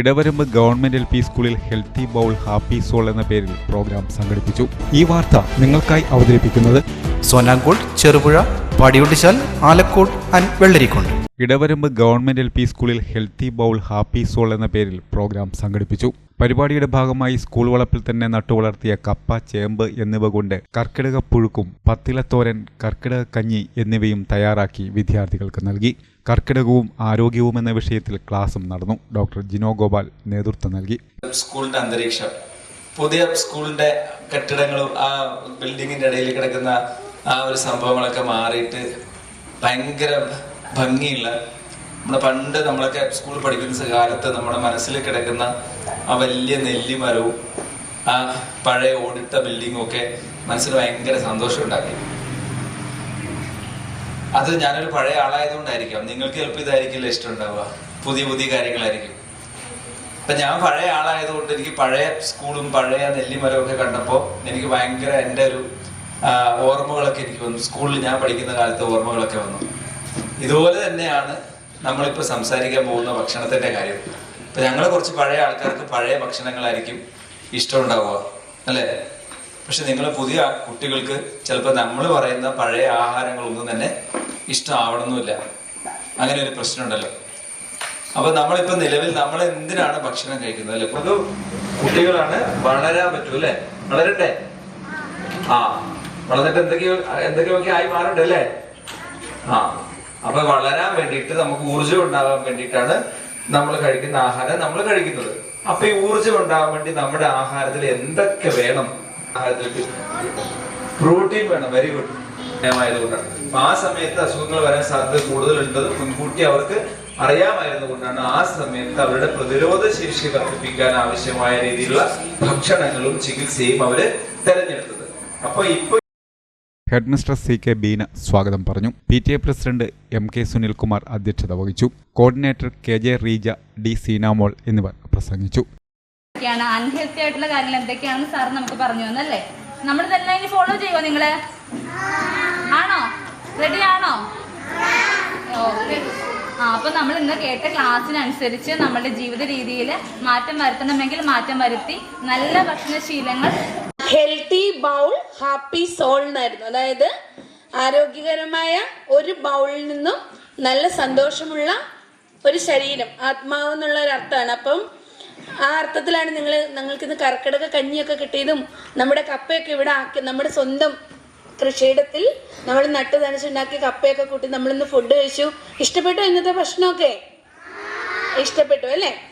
Idavaramb government L P സ്കൂളിൽ healthy bowl happy soul എന്ന പേരിൽ പ്രോഗ്രാം സംഘടിപ്പിച്ചു. ഈ വാർത്ത നിങ്ങൾക്കായി അവതരിപ്പിക്കുന്നത് Sonankode Cherupuzha Padiyottuchal Alakode and Vellarikode. Edavaramb government L P സ്കൂളിൽ ഹെൽത്തി ബൗൾ ഹാപ്പി സോൾ എന്ന പേരിൽ പ്രോഗ്രാം സംഘടിപ്പിച്ചു. പരിപാടിയുടെ ഭാഗമായി സ്കൂൾ വളപ്പിൽ തന്നെ നട്ടുവളർത്തിയ കപ്പ ചേമ്പ് എന്നിവ കൊണ്ട് കർക്കിടക പുഴുക്കും പത്തിലത്തോരൻ കർക്കിടക കഞ്ഞി എന്നിവയും തയ്യാറാക്കി വിദ്യാർത്ഥികൾക്ക് നൽകി. കർക്കിടകവും ആരോഗ്യവും എന്ന വിഷയത്തിൽ ക്ലാസും നടന്നു. ഡോക്ടർ ജിനോ ഗോപാൽ നേതൃത്വം നൽകി. സ്കൂളിന്റെ അന്തരീക്ഷം. പുതിയ സ്കൂളിന്റെ കെട്ടിടങ്ങളും ആ ബിൽഡിങ്ങിന്റെ ഇടയിൽ കിടക്കുന്ന ആ ഒരു സംഭവങ്ങളൊക്കെ മാറിയിട്ട് ഭയങ്കര ഭംഗിയുള്ള നമ്മുടെ പണ്ട് നമ്മളൊക്കെ സ്കൂളിൽ പഠിക്കുന്ന കാലത്ത് നമ്മുടെ മനസ്സിൽ കിടക്കുന്ന ആ വലിയ നെല്ലിമരവും ആ പഴയ ഓടിട്ട ബിൽഡിങ്ങും ഒക്കെ മനസ്സിൽ ഭയങ്കര സന്തോഷം ഉണ്ടാക്കി. അത് ഞാനൊരു പഴയ ആളായതുകൊണ്ടായിരിക്കാം. നിങ്ങൾക്ക് ചിലപ്പോൾ ഇതായിരിക്കില്ല ഇഷ്ടം ഉണ്ടാവുക പുതിയ പുതിയ കാര്യങ്ങളായിരിക്കും. അപ്പൊ ഞാൻ പഴയ ആളായതുകൊണ്ട് എനിക്ക് പഴയ സ്കൂളും പഴയ നെല്ലിമരവും ഒക്കെ കണ്ടപ്പോൾ എനിക്ക് ഭയങ്കര എന്റെ ഒരു ഓർമ്മകളൊക്കെ എനിക്ക് വന്നു. സ്കൂളിൽ ഞാൻ പഠിക്കുന്ന കാലത്തെ ഓർമ്മകളൊക്കെ വന്നു. ഇതുപോലെ തന്നെയാണ് നമ്മളിപ്പോൾ സംസാരിക്കാൻ പോകുന്ന ഭക്ഷണത്തിന്റെ കാര്യം. ഇപ്പൊ ഞങ്ങൾ കുറച്ച് പഴയ ആൾക്കാർക്ക് പഴയ ഭക്ഷണങ്ങളായിരിക്കും ഇഷ്ടമുണ്ടാവുക അല്ലേ? പക്ഷെ നിങ്ങൾ പുതിയ കുട്ടികൾക്ക് ചിലപ്പോൾ നമ്മൾ പറയുന്ന പഴയ ആഹാരങ്ങളൊന്നും തന്നെ ഇഷ്ടമാവണമെന്നില്ല അങ്ങനെ ഒരു പ്രശ്നമുണ്ടല്ലോ. അപ്പൊ നമ്മളിപ്പോ നിലവിൽ നമ്മൾ എന്തിനാണ് ഭക്ഷണം കഴിക്കുന്നത് അല്ലെ? പൊതു കുട്ടികളാണ് വളരാൻ പറ്റൂ അല്ലെ? വളരട്ടെ? ആ വളർന്നിട്ട് എന്തൊക്കെയോ എന്തൊക്കെയൊക്കെ ആയി മാറട്ടെ അല്ലേ? ആ അപ്പൊ വളരാൻ വേണ്ടിയിട്ട് നമുക്ക് ഊർജം ഉണ്ടാകാൻ വേണ്ടിയിട്ടാണ് നമ്മൾ കഴിക്കുന്ന ആഹാരം നമ്മൾ കഴിക്കുന്നത്. അപ്പൊ ഈ ഊർജം ഉണ്ടാകാൻ വേണ്ടി നമ്മുടെ ആഹാരത്തിൽ എന്തൊക്കെ വേണം? ആഹാരത്തിൽ പ്രോട്ടീൻ വേണം വെരി ഗുഡ് ആയതുകൊണ്ടാണ് അപ്പൊ ആ സമയത്ത് അസുഖങ്ങൾ വരാൻ സാധ്യത കൂടുതലുണ്ടത് മുൻകൂട്ടി അവർക്ക് അറിയാമായിരുന്നു കൊണ്ടാണ് ആ സമയത്ത് അവരുടെ പ്രതിരോധ ശേഷി വർദ്ധിപ്പിക്കാൻ ആവശ്യമായ രീതിയിലുള്ള ഭക്ഷണങ്ങളും ചികിത്സയും അവർ തെരഞ്ഞെടുത്തത്. അപ്പൊ ഇപ്പൊ head mistress C K Beena സ്വാഗതം പറഞ്ഞു. P T A president M K Sunilkumar അധ്യക്ഷത വഹിച്ചു. Coordinator K J Reeja D Seenamol എന്നിവർ പ്രസംഗിച്ചു. എന്തൊക്കെയാണ്? അൺഹെൽത്തി ആയിട്ടുള്ള കാര്യങ്ങൾ എന്തൊക്കെയാണെന്ന് സാർ നമുക്ക് പറഞ്ഞു തന്നല്ലേ? നമ്മളിതെല്ലാം ഇനി ഫോളോ ചെയ്യുമോ നിങ്ങൾ? ആണോ റെഡി ആണോ? ഓക്കെ ആ അപ്പൊ നമ്മൾ ഇന്ന് കേട്ട ക്ലാസ്സിനനുസരിച്ച് നമ്മുടെ ജീവിത രീതിയിൽ മാറ്റം വരുത്തണമെങ്കിൽ മാറ്റം വരുത്തി നല്ല ഭക്ഷണശീലങ്ങൾ ഹെൽത്തി ബൗൾ ഹാപ്പി സോൾ എന്നായിരുന്നു. അതായത് ആരോഗ്യകരമായ ഒരു ബൗളിൽ നിന്നും നല്ല സന്തോഷമുള്ള ഒരു ശരീരം ആത്മാവ് എന്നുള്ള ഒരു അർത്ഥമാണ്. അപ്പം ആ അർത്ഥത്തിലാണ് നിങ്ങൾ നിങ്ങൾക്ക് ഇന്ന് കർക്കിടക കഞ്ഞിയൊക്കെ കിട്ടിയതും നമ്മുടെ കപ്പയൊക്കെ ഇവിടെ ആക്കി നമ്മുടെ സ്വന്തം കൃഷിയിടത്തിൽ നമ്മൾ നട്ട് നനച്ചുണ്ടാക്കിയ കപ്പയൊക്കെ കൂട്ടി നമ്മളിന്ന് ഫുഡ് കഴിച്ചു. ഇഷ്ടപ്പെട്ടോ ഇന്നത്തെ ഭക്ഷണമൊക്കെ? ഇഷ്ടപ്പെട്ടു അല്ലേ?